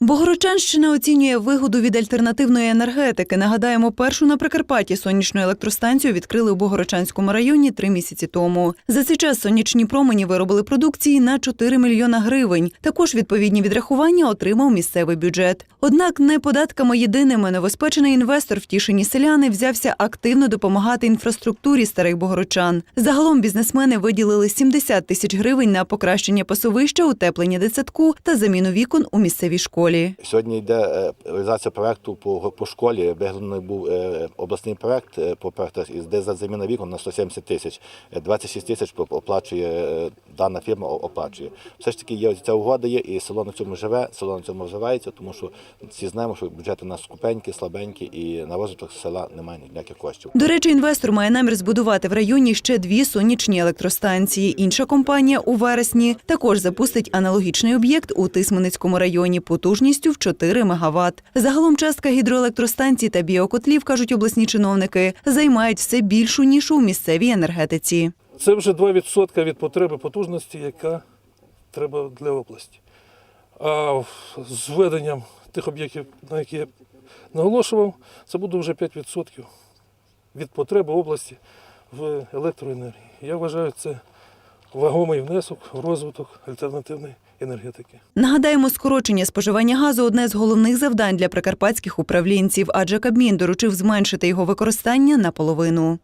Богородчанщина оцінює вигоду від альтернативної енергетики. Нагадаємо, першу на Прикарпатті сонячну електростанцію відкрили у Богородчанському районі три місяці тому. За цей час сонячні промені виробили продукції на 4 мільйона гривень. Також відповідні відрахування отримав місцевий бюджет. Однак не податками єдиними новоспечений інвестор, втішені селяни, взявся активно допомагати інфраструктурі старих богородчан. Загалом бізнесмени виділили 70 тисяч гривень на покращення пасовища, утеплення дитсадку та заміну вікон у місцевій школі. Сьогодні йде е, реалізація проекту по, по школі. Вигляданий був е, обласний проект е, по проекту, де за заміна вікон на 170 тисяч. Е, 26 тисяч оплачує дана фірма, оплачує. Все ж таки є ця угода є, і село на цьому живе, село на цьому розвивається, тому що всі знаємо, що бюджети у нас скупенькі, слабенькі, і на розвиток села немає ніяких коштів. До речі, інвестор має намір збудувати в районі ще дві сонячні електростанції. Інша компанія у вересні також запустить аналогічний об'єкт у Тисменицькому районі потужністю в 4 МВт. Загалом частка гідроелектростанцій та біокотлів, кажуть обласні чиновники, займають все більшу нішу у місцевій енергетиці. Це вже 2% від потреби потужності, яка треба для області. А з введенням тих об'єктів, на які я наголошував, це буде вже 5% від потреби області в електроенергії. Я вважаю, це вагомий внесок в розвиток альтернативної енергетики. Нагадаємо, скорочення споживання газу одне з головних завдань для прикарпатських управлінців, адже Кабмін доручив зменшити його використання наполовину.